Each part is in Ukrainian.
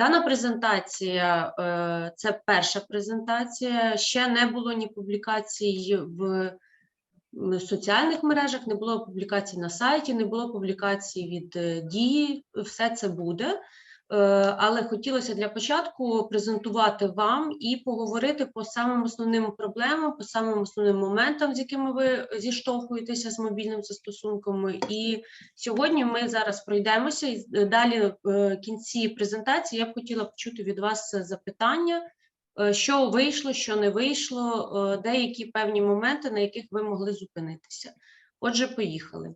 Дана презентація е, це перша презентація. Ще не було ні публікацій в соціальних мережах, не було публікацій на сайті, не було публікацій від е, дії. Все це буде. Е, Але хотілося для початку презентувати вам і поговорити по самим основним проблемам, по самим основним моментам, з якими ви зіштовхуєтеся з мобільним застосунком. І сьогодні ми зараз пройдемося і е, далі в е, кінці презентації я б хотіла почути від вас запитання, що вийшло, що не вийшло, деякі певні моменти, на яких ви могли зупинитися. Отже, поїхали.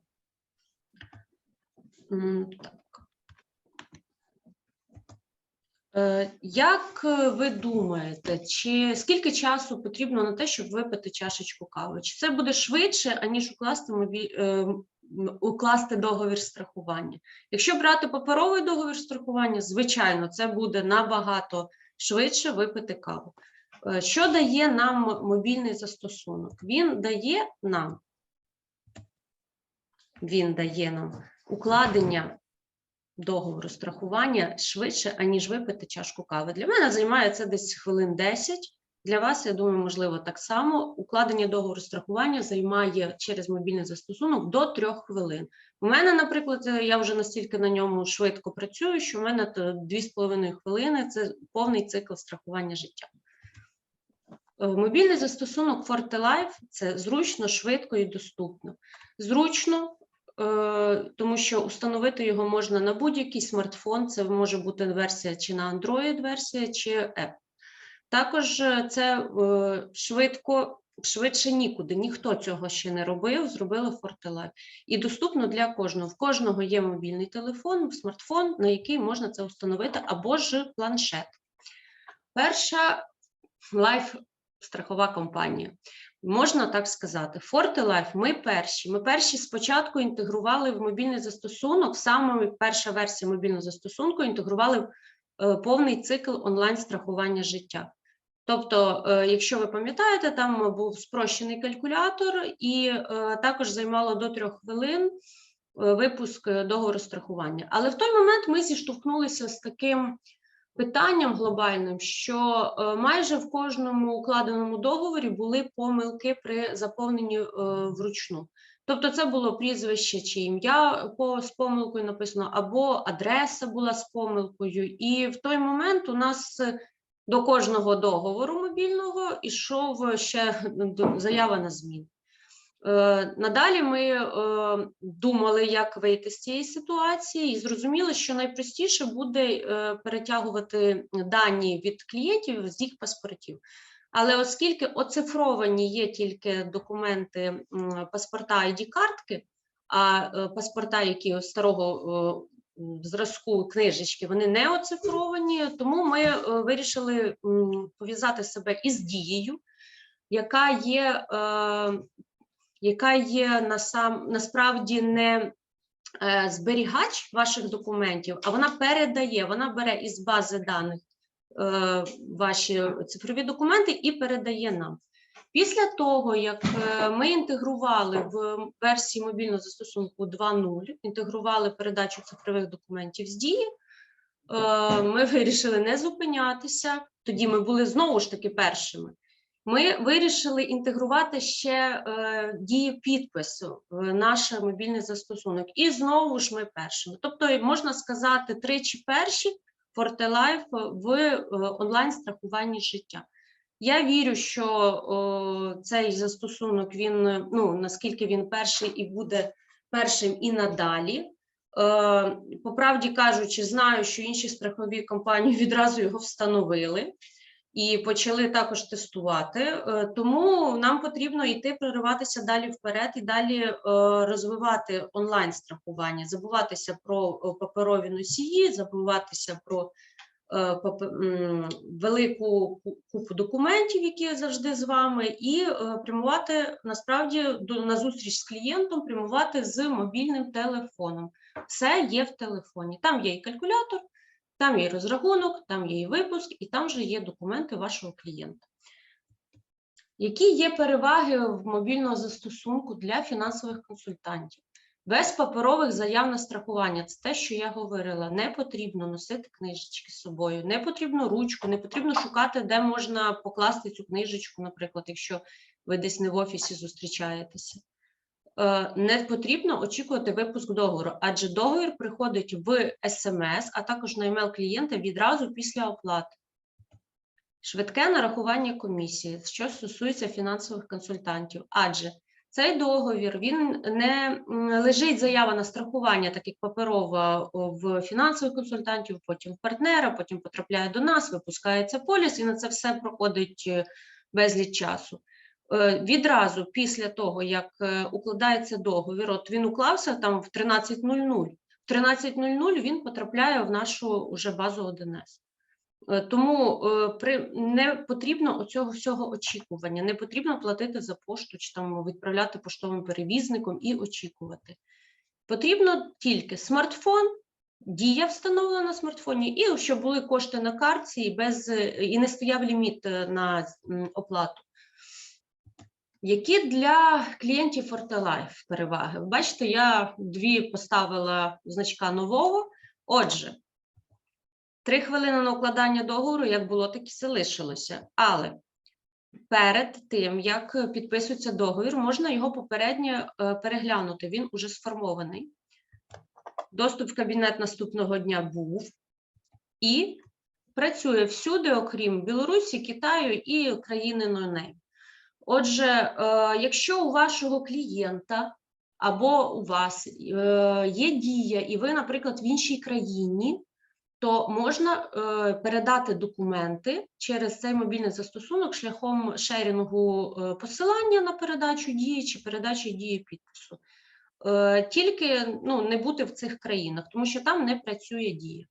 Так. Е, Як е, ви думаєте, чи скільки часу потрібно на те, щоб випити чашечку кави? Чи це буде швидше, аніж укласти мобіль... е, укласти договір страхування? Якщо брати паперовий договір страхування, звичайно, це буде набагато швидше випити каву. Е, Що дає нам мобільний застосунок? Він дає нам, він дає нам укладення договору страхування швидше, аніж випити чашку кави. Для мене займає це десь хвилин 10. Для вас, я думаю, можливо, так само. Укладення договору страхування займає через мобільний застосунок до трьох хвилин. У мене, наприклад, я вже настільки на ньому швидко працюю, що в мене то 2,5 хвилини це повний цикл страхування життя. Е, Мобільний застосунок ForteLife – це зручно, швидко і доступно. Зручно, тому що установити його можна на будь-який смартфон. Це може бути версія чи на Android версія, чи App. Також е, це е, швидко, швидше нікуди. Ніхто цього ще не робив, зробили ForteLife. І доступно для кожного. В кожного є мобільний телефон, смартфон, на який можна це установити, або ж планшет. Перша лайф страхова компанія. Можна так сказати. ForteLife ми перші. Ми перші спочатку інтегрували в мобільний застосунок, саме перша версія мобільного застосунку інтегрували в е, повний цикл онлайн-страхування життя. Тобто, е, якщо ви пам'ятаєте, там був спрощений калькулятор, і е, також займало до трьох хвилин е, випуск е, договору страхування. Але в той момент ми зіштовхнулися з таким питанням глобальним, що е, майже в кожному укладеному договорі були помилки при заповненні е, вручну. Тобто, це було прізвище чи ім'я з помилкою написано, або адреса була з помилкою. І в той момент у нас е, до кожного договору мобільного ішов ще заява на зміну. Е, Надалі ми е, думали, як вийти з цієї ситуації, і зрозуміли, що найпростіше буде е, перетягувати дані від клієнтів з їх паспортів. Але оскільки оцифровані є тільки документи паспорта id картки, а паспорта, які старого зразку книжечки, вони не оцифровані, тому ми вирішили пов'язати себе із дією, яка є яка є насам, насправді не е, зберігач ваших документів, а вона передає, вона бере із бази даних е, ваші цифрові документи і передає нам. Після того, як е, ми інтегрували в версії мобільного застосунку 2.0, інтегрували передачу цифрових документів з дії, ми вирішили не зупинятися. Тоді ми були знову ж таки першими. Ми вирішили інтегрувати ще е, дію підпису в наш мобільний застосунок. І знову ж ми першими. Тобто, можна сказати, тричі перші ForteLife в е, онлайн-страхуванні життя. Я вірю, що о, цей застосунок він ну наскільки він перший і буде першим і надалі. Е, по правді кажучи, знаю, що інші страхові компанії відразу його встановили і почали також тестувати. Е, Тому нам потрібно йти прориватися далі вперед і далі е, розвивати онлайн страхування, забуватися про е, паперові носії, забуватися про велику купу документів, які завжди з вами, і прямувати насправді на зустріч з клієнтом, прямувати з мобільним телефоном. Все є в телефоні. Там є і калькулятор. Там є розрахунок, там є і випуск, і там же є документи вашого клієнта. Які є переваги в мобільного застосунку для фінансових консультантів? Без паперових заяв на страхування. Це те, що я говорила. Не потрібно носити книжечки з собою, не потрібно ручку, не потрібно шукати, де можна покласти цю книжечку, наприклад, якщо ви десь не в офісі зустрічаєтеся. Е, Не потрібно очікувати випуск договору, адже договір приходить в СМС, а також на емейл клієнта відразу після оплати. Швидке нарахування комісії, що стосується фінансових консультантів, адже цей договір він не лежить заява на страхування, так як паперова в фінансових консультантів, потім в партнера, потім потрапляє до нас, випускається поліс, і на це все проходить е, безліч часу. Е, Відразу після того, як е, укладається договір, от він уклався там в 13.00, в 13.00 він потрапляє в нашу уже базу 1С. Е, Тому не потрібно оцього всього очікування, не потрібно платити за пошту чи там відправляти поштовим перевізником і очікувати. Потрібно тільки смартфон, дія встановлена на смартфоні, і щоб були кошти на картці і без і не стояв ліміт на оплату. Які для клієнтів Fortelife переваги? Бачите, я дві поставила значка нового. Отже, Три хвилини на укладання договору, як було, так і залишилося. Але перед тим, як підписується договір, можна його попередньо е, переглянути. Він уже сформований. Доступ в кабінет наступного дня був і працює всюди, окрім Білорусі, Китаю і країни НОНЕЙ. Отже, е, якщо у вашого клієнта або у вас е, є дія, і ви, наприклад, в іншій країні, то можна е, передати документи через цей мобільний застосунок шляхом шерінгу посилання на передачу дії чи передачі дії підпису. Тільки ну, не бути в цих країнах, тому що там не працює дія.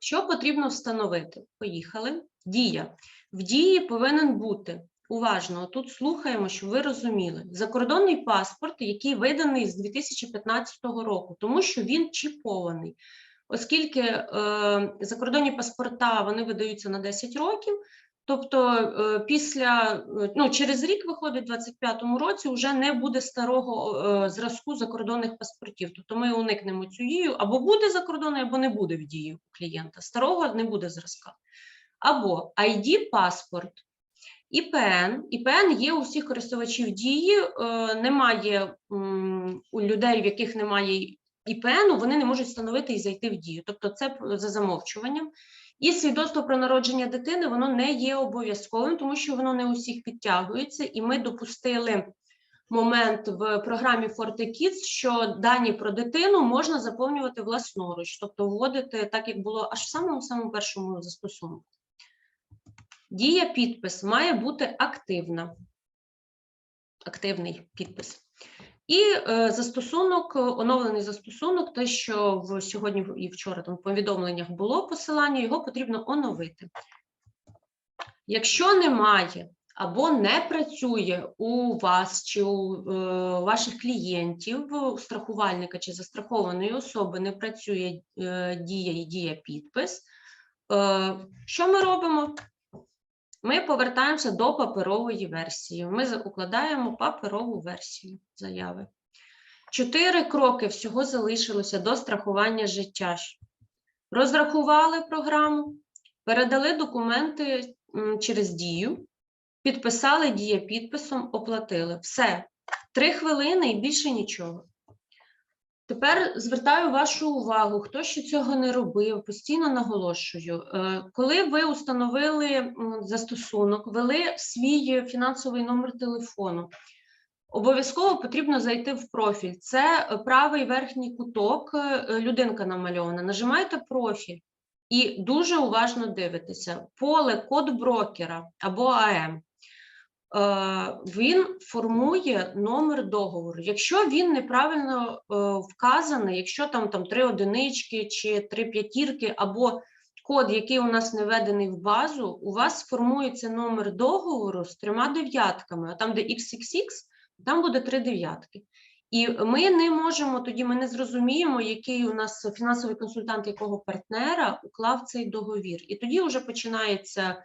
Що потрібно встановити? Поїхали. Дія. В дії повинен бути. Уважно, тут слухаємо, щоб ви розуміли. Закордонний паспорт, який виданий з 2015 року, тому що він чіпований оскільки е, закордонні паспорта вони видаються на 10 років. Тобто, е, після ну через рік виходить, в 25-му році вже не буде старого е, зразку закордонних паспортів. Тобто ми уникнемо цю дію, або буде закордонний, або не буде в дії у клієнта. Старого не буде зразка. Або ID паспорт. ІПН. ІПН є у всіх користувачів дії, е, немає у людей, в яких немає ІПНу, вони не можуть встановити і зайти в дію. Тобто це за замовчуванням. І свідоцтво про народження дитини воно не є обов'язковим, тому що воно не усіх підтягується, і ми допустили момент в програмі Forte Kids, що дані про дитину можна заповнювати власноруч, тобто вводити так, як було аж в самому самому першому застосунку. Дія підпис має бути активна. Активний підпис. І е, застосунок, е, оновлений застосунок, те, що в сьогодні і вчора там в повідомленнях було посилання, його потрібно оновити. Якщо немає або не працює у вас чи у е, ваших клієнтів, у страхувальника чи застрахованої особи не працює дія і дія підпис, що ми робимо? Ми повертаємося до паперової версії. Ми укладаємо паперову версію заяви. Чотири кроки всього залишилося до страхування життя. Розрахували програму, передали документи через дію, підписали дія підписом, оплатили. Все. Три хвилини і більше нічого. Тепер звертаю вашу увагу, хто ще цього не робив, постійно наголошую. е, Коли ви установили застосунок, ввели свій фінансовий номер телефону, обов'язково потрібно зайти в профіль. Це правий верхній куток, е, людинка намальована. Нажимаєте профіль і дуже уважно дивитеся. Поле код брокера або АМ. Е, Він формує номер договору. Якщо він неправильно е, вказаний, якщо там, там три одинички чи три п'ятірки, або код, який у нас не введений в базу, у вас сформується номер договору з трьома дев'ятками, а там, де XXX, там буде три дев'ятки. І ми не можемо тоді, ми не зрозуміємо, який у нас фінансовий консультант якого партнера уклав цей договір. І тоді вже починається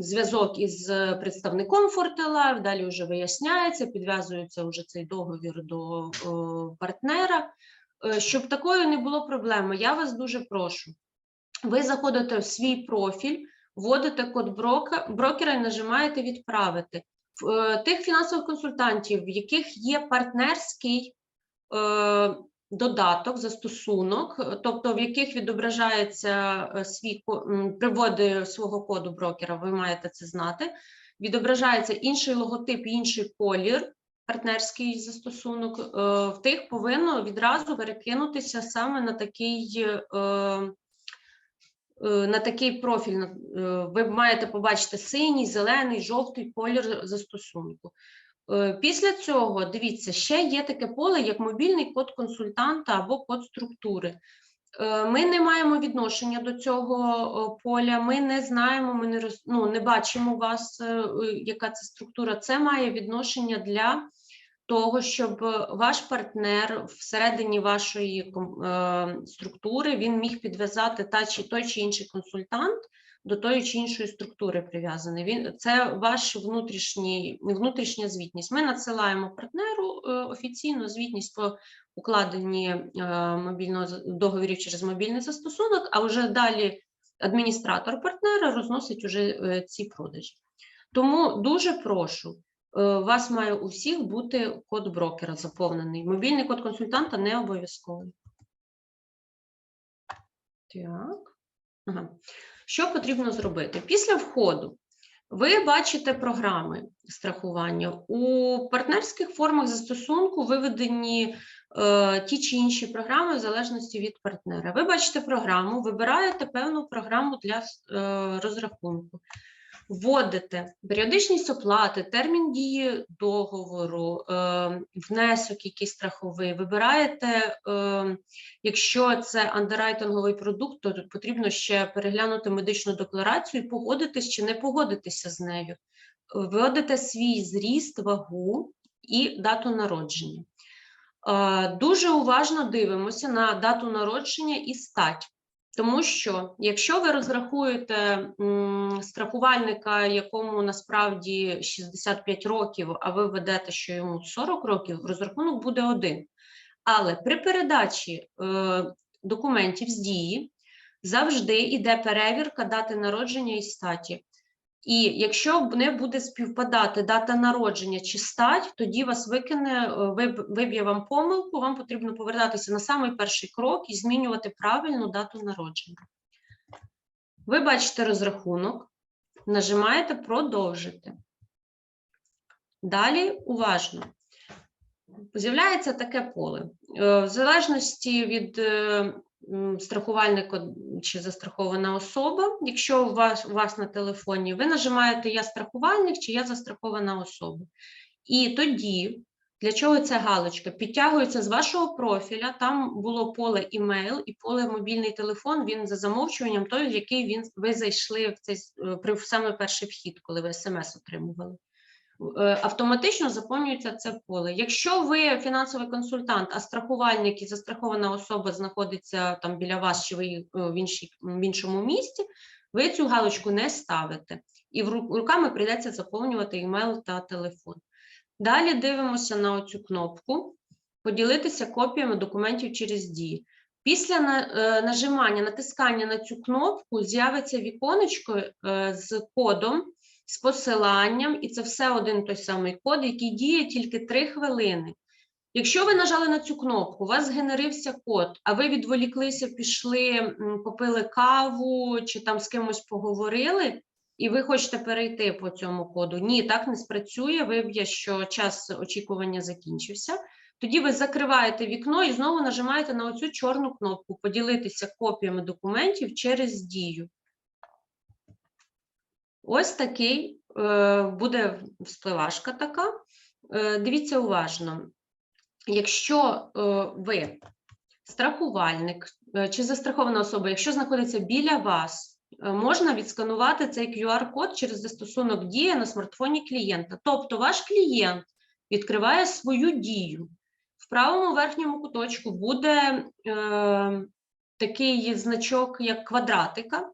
зв'язок із представником Фортелайф, далі вже виясняється, підв'язується вже цей договір до е, партнера. Е, Щоб такої не було проблеми, я вас дуже прошу. Ви заходите в свій профіль, вводите код брокера і нажимаєте відправити. Е, Тих фінансових консультантів, в яких є партнерський додаток, застосунок, е, тобто в яких відображається е, свій приводи свого коду брокера, ви маєте це знати. Відображається інший логотип, інший колір, партнерський застосунок. е, В тих повинно відразу перекинутися саме на такий. На такий профіль ви маєте побачити синій, зелений, жовтий колір застосунку. Е, Після цього дивіться, ще є таке поле, як мобільний код консультанта або код структури. Е, Ми не маємо відношення до цього е, поля, ми не знаємо, ми не роз, ну, не бачимо вас, яка це структура. Це має відношення для того, щоб ваш партнер всередині вашої структури він міг підв'язати та чи той чи інший консультант до тої чи іншої структури прив'язаний. Він це ваш внутрішній внутрішня звітність. Ми надсилаємо партнеру е, офіційну звітність по укладенні е, мобільного договорів через мобільний застосунок, а вже далі адміністратор партнера розносить уже е, ці продажі. Тому дуже прошу. У вас має у всіх бути код брокера заповнений. Мобільний код консультанта не обов'язковий. Так. Ага. Що потрібно зробити? Після входу ви бачите програми страхування. У партнерських формах застосунку виведені е, ті чи інші програми в залежності від партнера. Ви бачите програму, вибираєте певну програму для е, розрахунку. Вводите періодичність оплати, термін дії договору, е, внесок якийсь страховий. Вибираєте, е, якщо це андеррайтинговий продукт, то тут потрібно ще переглянути медичну декларацію, і погодитись чи не погодитися з нею. Вводите свій зріст, вагу і дату народження. Е, Дуже уважно дивимося на дату народження і стать. Тому що якщо ви розрахуєте страхувальника, якому насправді 65 років, а ви ведете, що йому 40 років, розрахунок буде один. Але при передачі е, документів з дії завжди йде перевірка дати народження і статі. І якщо не буде співпадати дата народження чи стать, тоді вас викине, е, виб'є вам помилку, вам потрібно повертатися на самий перший крок і змінювати правильну дату народження. Ви бачите розрахунок, нажимаєте продовжити. Далі уважно. З'являється таке поле. Е, В залежності від м, страхувальника чи застрахована особа, якщо у вас, у вас на телефоні, ви нажимаєте Я страхувальник чи Я застрахована особа. І тоді, для чого ця галочка? Підтягується з вашого профіля, там було поле імейл і поле мобільний телефон, він за замовчуванням той, в який він, ви зайшли в цей е, при саме перший вхід, коли ви смс отримували автоматично заповнюється це поле. Якщо ви фінансовий консультант, а страхувальник і застрахована особа знаходиться там біля вас, чи ви е, в, іншій, в іншому місті, ви цю галочку не ставите. І руками прийдеться заповнювати імейл та телефон. Далі дивимося на оцю кнопку поділитися копіями документів через дії. Після е, нажимання, натискання на цю кнопку з'явиться віконечко е, з кодом, з посиланням, і це все один той самий код, який діє тільки 3 хвилини. Якщо ви нажали на цю кнопку, у вас згенерився код, а ви відволіклися, пішли, попили каву чи там з кимось поговорили, і ви хочете перейти по цьому коду. Ні, так не спрацює. Виб'є, що час очікування закінчився. Тоді ви закриваєте вікно і знову нажимаєте на оцю чорну кнопку Поділитися копіями документів через дію. Ось такий е, буде вспливашка така. Е, дивіться уважно. Якщо е, ви страхувальник чи застрахована особа, якщо знаходиться біля вас, можна відсканувати цей QR-код через застосунок Дія на смартфоні клієнта. Тобто ваш клієнт відкриває свою дію. В правому верхньому куточку буде е, такий значок, як квадратика.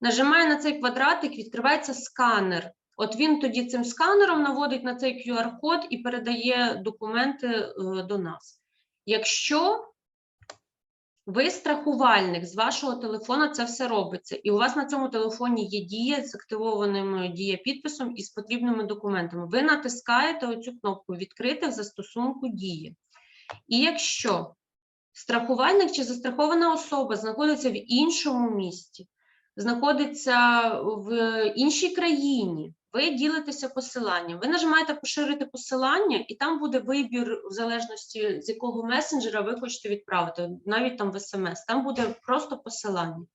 Нажимає на цей квадратик, відкривається сканер. От він тоді цим сканером наводить на цей QR-код і передає документи е, до нас. Якщо ви страхувальник з вашого телефона, це все робиться, і у вас на цьому телефоні є дія з активованим е, дія-підписом і з потрібними документами. Ви натискаєте оцю кнопку Відкрити в застосунку дії. І якщо страхувальник чи застрахована особа знаходиться в іншому місті, знаходиться в іншій країні, ви ділитеся посиланням. Ви нажимаєте поширити посилання, і там буде вибір, в залежності з якого месенджера ви хочете відправити, навіть там в смс. Там буде просто посилання.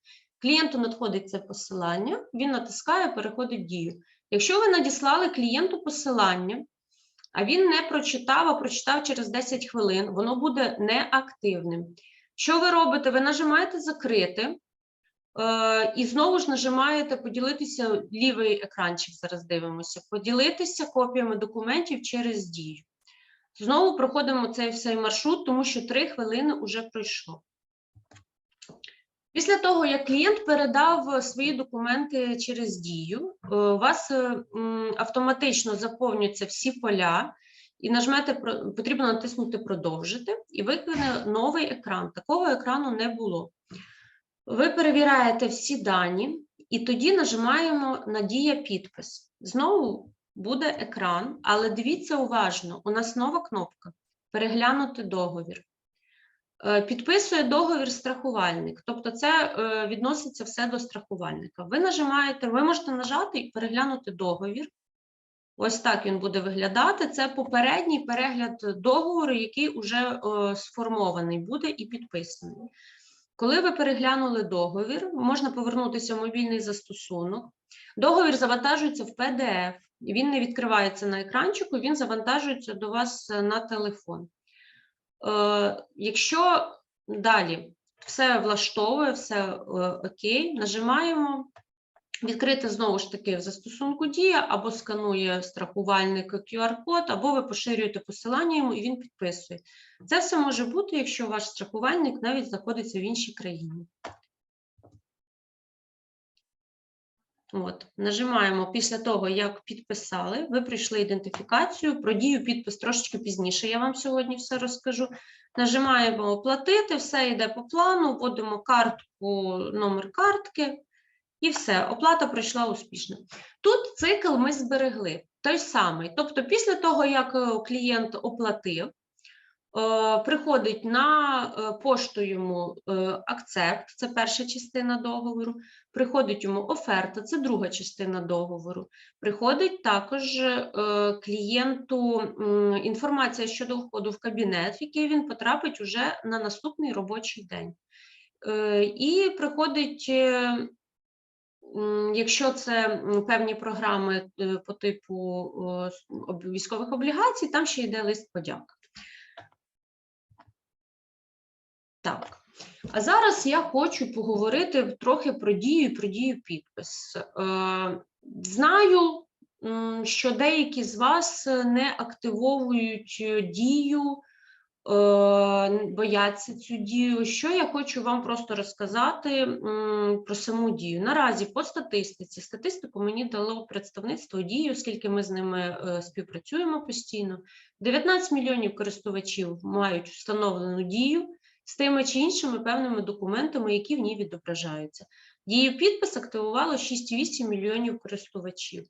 Клієнту надходить це посилання, він натискає, переходить дію. Якщо ви надіслали клієнту посилання, а він не прочитав, а прочитав через 10 хвилин, воно буде неактивним. Що ви робите? Ви нажимаєте закрити. Е, І знову ж нажимаєте поділитися лівий екранчик. Зараз дивимося. Поділитися копіями документів через дію. Знову проходимо цей всей маршрут, тому що 3 хвилини вже пройшло. Після того, як клієнт передав свої документи через дію, е, у вас е, автоматично заповнюються всі поля, і нажмете потрібно натиснути Продовжити, і викине новий екран. Такого екрану не було. Ви перевіряєте всі дані, і тоді нажимаємо на дія підпис. Знову буде екран, але дивіться уважно: у нас нова кнопка Переглянути договір. Е, Підписує договір страхувальник, тобто це е, відноситься все до страхувальника. Ви нажимаєте, ви можете нажати і переглянути договір. Ось так він буде виглядати. Це попередній перегляд договору, який вже е, сформований буде і підписаний. Коли ви переглянули договір, можна повернутися в мобільний застосунок. Договір завантажується в PDF, він не відкривається на екранчику, він завантажується до вас на телефон. Е, Якщо далі все влаштовує, все е, окей, нажимаємо відкрити знову ж таки в застосунку Дія або сканує страхувальник QR-код, або ви поширюєте посилання йому і він підписує. Це все може бути, якщо ваш страхувальник навіть знаходиться в іншій країні. От, нажимаємо після того, як підписали, ви прийшли ідентифікацію, про дію підпис трошечки пізніше, я вам сьогодні все розкажу. Нажимаємо оплатити, все йде по плану, вводимо картку, номер картки, і все, оплата пройшла успішно. Тут цикл ми зберегли той самий. Тобто, після того, як е, клієнт оплатив, е, приходить на е, пошту йому акцепт, це перша частина договору. Приходить йому оферта, це друга частина договору. Приходить також клієнту інформація щодо входу в кабінет, в який він потрапить уже на наступний робочий день. І приходить Якщо це певні програми е, по типу військових облігацій, там ще йде лист подяк. Так. А зараз я хочу поговорити трохи про дію і про дію підпис. Е, Знаю, що деякі з вас не активовують е, дію, бояться цю дію. Що я хочу вам просто розказати про саму дію. Наразі по статистиці, статистику мені дало представництво дії, оскільки ми з ними е, співпрацюємо постійно. 19 мільйонів користувачів мають встановлену дію з тими чи іншими певними документами, які в ній відображаються. Дію підпис активувало 6,8 мільйонів користувачів.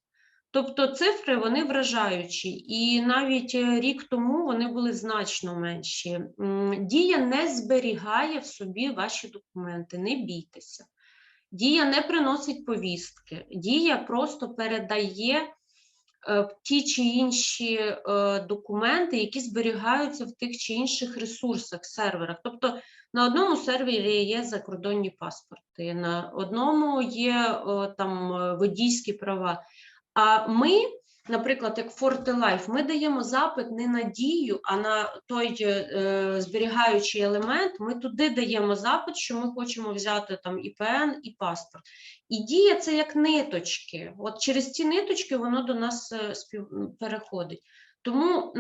Тобто цифри вони вражаючі, і навіть е, рік тому вони були значно менші. Дія не зберігає в собі ваші документи, не бійтеся. Дія не приносить повістки, дія просто передає е, ті чи інші е, документи, які зберігаються в тих чи інших ресурсах, серверах. Тобто на одному сервері є закордонні паспорти, на одному є там водійські права. А ми, наприклад, як FortiLife, ми даємо запит не на дію, а на той е, зберігаючий елемент. Ми туди даємо запит, що ми хочемо взяти там ІПН і паспорт. І дія це як ниточки. От через ці ниточки воно до нас е, спів... переходить. Тому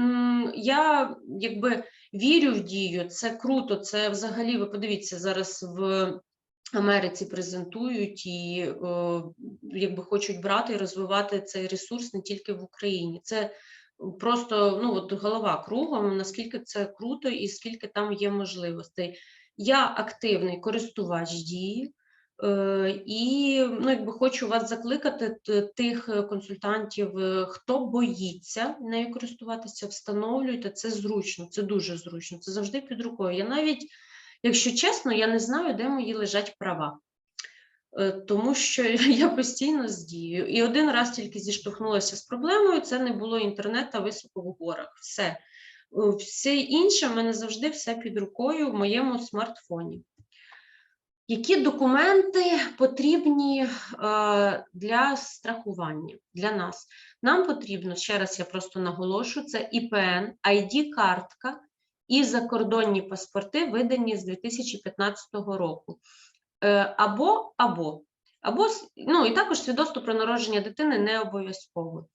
я якби вірю в дію, це круто. Це взагалі, ви подивіться зараз в Америці презентують і е, якби хочуть брати і розвивати цей ресурс не тільки в Україні. Це просто ну от голова кругом, наскільки це круто і скільки там є можливостей. Я активний користувач дії. Е, І ну, якби хочу вас закликати тих консультантів, е, хто боїться нею користуватися, встановлюйте це зручно, це дуже зручно, це завжди під рукою. Я навіть, якщо чесно, я не знаю, де мої лежать права. Е, Тому що я постійно з дією. І один раз тільки зіштовхнулася з проблемою, це не було інтернету високо в горах. Все. Е, Все інше в мене завжди все під рукою в моєму смартфоні. Які документи потрібні е, для страхування для нас? Нам потрібно, ще раз я просто наголошу, це ІПН, ID-картка і закордонні паспорти, видані з 2015 року. Е, або, або, або, ну і також свідоцтво про народження дитини не обов'язково.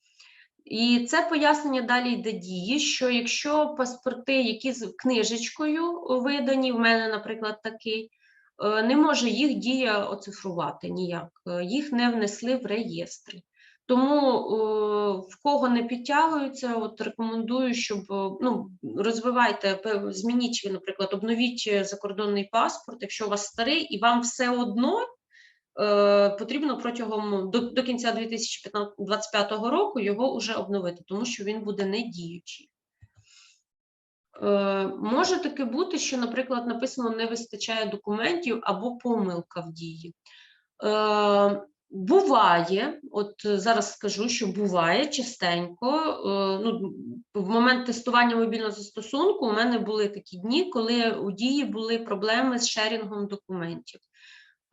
І це пояснення далі йде дії, що якщо паспорти, які з книжечкою видані, в мене, наприклад, такий, е, не може їх дія оцифрувати ніяк, е, їх не внесли в реєстри. Тому е, в кого не підтягуються, от рекомендую, щоб е, ну, розвивайте, змініть, наприклад, обновіть е, закордонний паспорт, якщо у вас старий, і вам все одно потрібно протягом до, до кінця 2025 року його вже обновити, тому що він буде не діючий. Е, може таке бути, що, наприклад, написано не вистачає документів або помилка в дії. Буває, от е, зараз скажу, що буває частенько. Е, ну, в момент тестування мобільного застосунку у мене були такі дні, коли у дії були проблеми з шерінгом документів.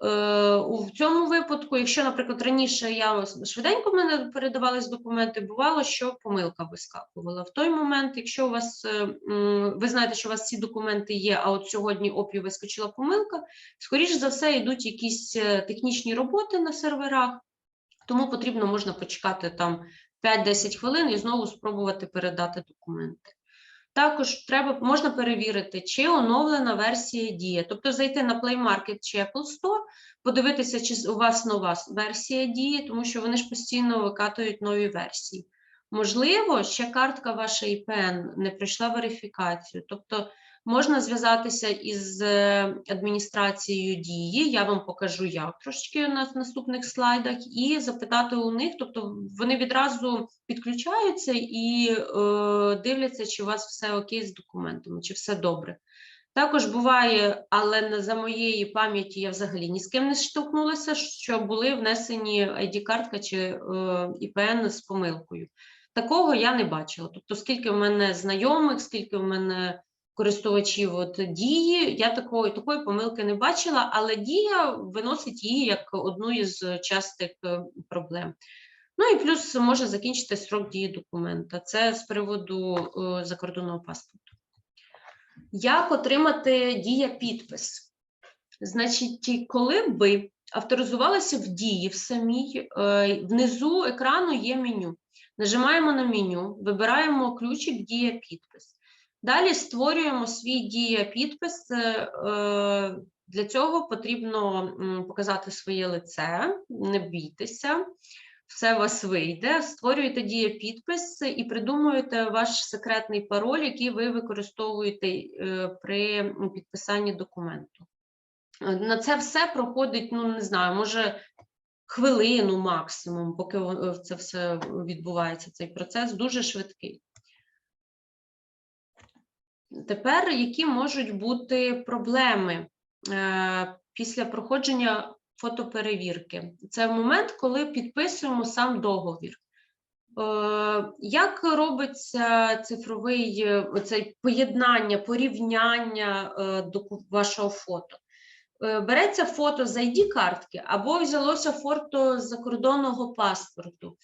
Е, у цьому випадку, якщо, наприклад, раніше я швиденько в мене передавались документи, бувало, що помилка вискакувала. В той момент, якщо у вас е, ви знаєте, що у вас ці документи є, а от сьогодні опію вискочила помилка, скоріш за все йдуть якісь е, технічні роботи на серверах, тому потрібно можна почекати там 5-10 хвилин і знову спробувати передати документи. Також треба можна перевірити, чи оновлена версія діє. Тобто зайти на Play Market чи Apple Store, подивитися, чи у вас нова версія діє, тому що вони ж постійно викатують нові версії. Можливо, ще картка ваша IPN не пройшла верифікацію. Тобто можна зв'язатися із е, адміністрацією дії, я вам покажу як трошечки на наступних слайдах, і запитати у них, тобто вони відразу підключаються і е, дивляться, чи у вас все окей з документами, чи все добре. Також буває, але за моєї пам'яті я взагалі ні з ким не штовхнулася, що були внесені ID-картка чи е, ІПН з помилкою. Такого я не бачила. Тобто, скільки в мене знайомих, скільки в мене користувачів от дії, я такої, такої помилки не бачила, але дія виносить її як одну із частих е, проблем. Ну і плюс може закінчити срок дії документа. Це з приводу е, закордонного паспорту. Як отримати дія підпис? Значить, коли ви авторизувалися в дії в самій, е, внизу екрану є меню. Нажимаємо на меню, вибираємо ключик Дія підпис. Далі створюємо свій дія підпис. е, Для цього потрібно показати своє лице, не бійтеся, все у вас вийде. Створюєте дія підпис і придумуєте ваш секретний пароль, який ви використовуєте е, при підписанні документу. Е, На це все проходить, ну не знаю, може хвилину максимум, поки це все відбувається, цей процес дуже швидкий. Тепер які можуть бути проблеми е, після проходження фотоперевірки? Це момент, коли підписуємо сам договір. Е, Як робиться цифровий е, оцей поєднання, порівняння е, вашого фото? Береться фото з ID-картки або взялося фото з закордонного паспорту.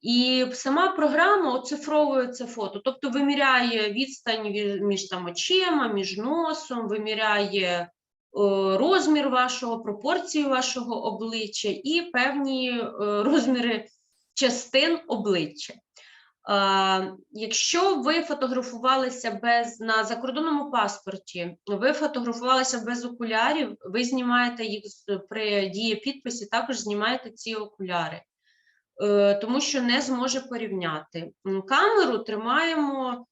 І сама програма оцифровує це фото, тобто виміряє відстань між там очима, між носом, виміряє розмір вашого, пропорції вашого обличчя і певні розміри частин обличчя. Якщо ви фотографувалися без на закордонному паспорті, ви фотографувалися без окулярів, ви знімаєте їх при дії підписі, також знімаєте ці окуляри, тому що не зможе порівняти. Камеру тримаємо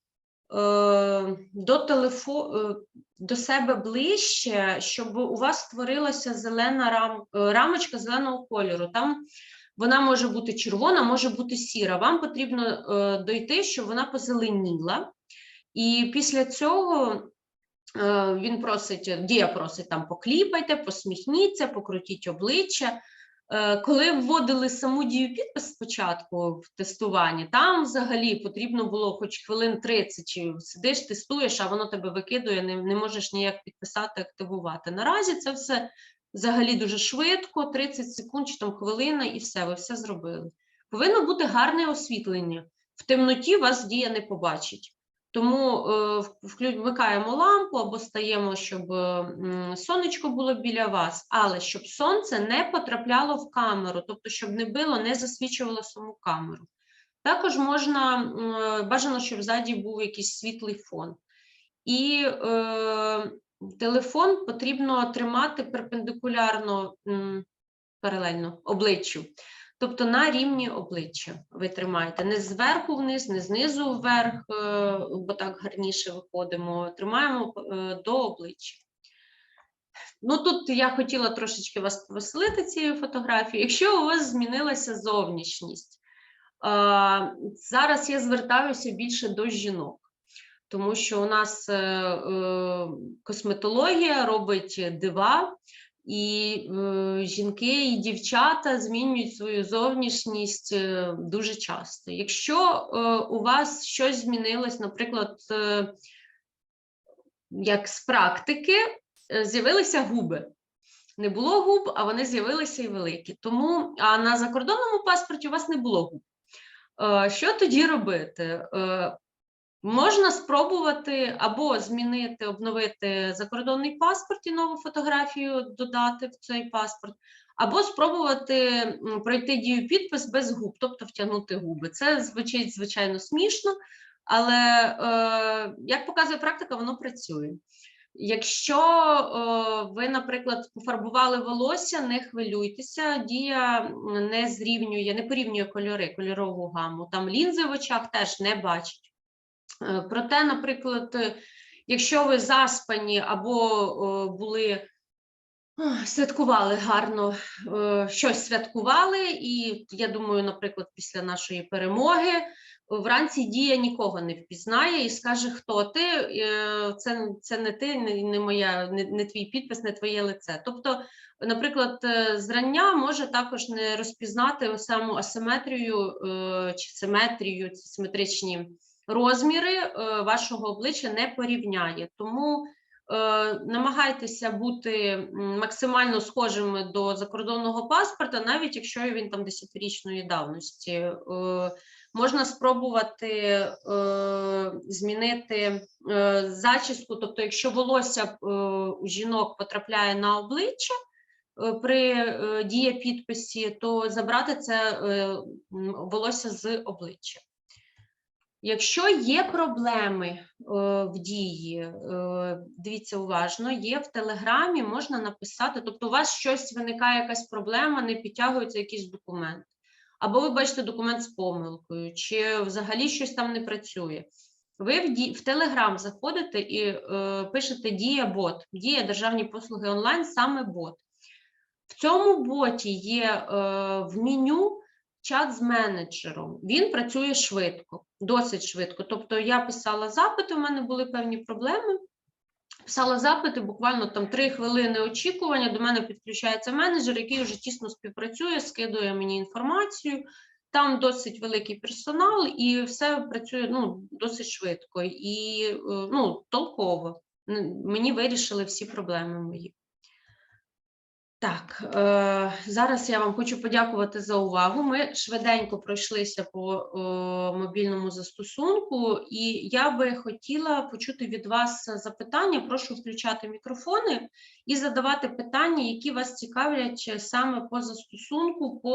е, до телефо... е, до себе ближче, щоб у вас створилася зелена рам... е, рамочка зеленого кольору. Там вона може бути червона, може бути сіра. Вам потрібно е, дойти, щоб вона позеленіла. І після цього е, він просить, Дія просить там покліпайте, посміхніться, покрутіть обличчя. Е, Коли вводили саму дію підпис спочатку в тестуванні, там взагалі потрібно було хоч хвилин 30, чи сидиш, тестуєш, а воно тебе викидує, не, не можеш ніяк підписати, активувати. Наразі це все взагалі дуже швидко, 30 секунд чи там хвилина, і все, ви все зробили. Повинно бути гарне освітлення. В темноті вас дія не побачить. Тому е, вмикаємо лампу або стаємо, щоб е, сонечко було біля вас, але щоб сонце не потрапляло в камеру, тобто, щоб не било, не засвічувало саму камеру. Також можна е, бажано, щоб ззаді був якийсь світлий фон. І е, телефон потрібно тримати перпендикулярно паралельно обличчю. Тобто на рівні обличчя ви тримаєте не зверху вниз, не знизу вверх, е, бо так гарніше виходимо. Тримаємо е, до обличчя. Ну тут я хотіла трошечки вас повеселити цією фотографією. Якщо у вас змінилася зовнішність, зараз я звертаюся більше до жінок, тому що у нас е, косметологія робить дива, і е, жінки і дівчата змінюють свою зовнішність е, дуже часто. Якщо е, у вас щось змінилось, наприклад, е, як з практики, е, з'явилися губи. Не було губ, а вони з'явилися і великі. Тому а на закордонному паспорті у вас не було губ. Е, Що тоді робити? Е, Можна спробувати або змінити, обновити закордонний паспорт і нову фотографію додати в цей паспорт, або спробувати пройти дію підпис без губ, тобто втягнути губи. Це звучить звичайно смішно, але е, як показує практика, воно працює. Якщо е, ви, наприклад, пофарбували волосся, не хвилюйтеся, дія не зрівнює, не порівнює кольори, кольорову гаму. Там лінзи в очах теж не бачить. Е, Проте, наприклад, е, якщо ви заспані або е, були святкували гарно, щось святкували, і я думаю, наприклад, після нашої перемоги вранці дія нікого не впізнає і скаже, хто ти. Це, це не ти, не, моя, не, не твій підпис, не твоє лице. Тобто, наприклад, зрання може також не розпізнати саму асиметрію чи симетрію, симетричні розміри е, вашого обличчя не порівняє. Тому е, намагайтеся бути максимально схожими до закордонного паспорта, навіть якщо він там 10-річної давності. Е, Можна спробувати е, змінити е, зачіску, тобто, якщо волосся е, у жінок потрапляє на обличчя е, при е, дієпідписі, то забрати це е, волосся з обличчя. Якщо є проблеми е, в дії, е, дивіться уважно, є в Телеграмі, можна написати, тобто у вас щось виникає якась проблема, не підтягується якийсь документ. Або ви бачите документ з помилкою, чи взагалі щось там не працює. Ви в, ді... в Телеграм заходите і е, пишете Дія бот, Дія державні послуги онлайн, саме бот. В цьому боті є е, в меню чат з менеджером. Він працює швидко, досить швидко. Тобто я писала запити, у мене були певні проблеми. Писала запити, буквально там три хвилини очікування. До мене підключається менеджер, який вже тісно співпрацює, скидує мені інформацію. Там досить великий персонал, і все працює ну, досить швидко і е, ну, толково. Мені вирішили всі проблеми мої. Так, е, зараз я вам хочу подякувати за увагу. Ми швиденько пройшлися по е, мобільному застосунку, і я би хотіла почути від вас запитання. Прошу включати мікрофони і задавати питання, які вас цікавлять саме по застосунку, по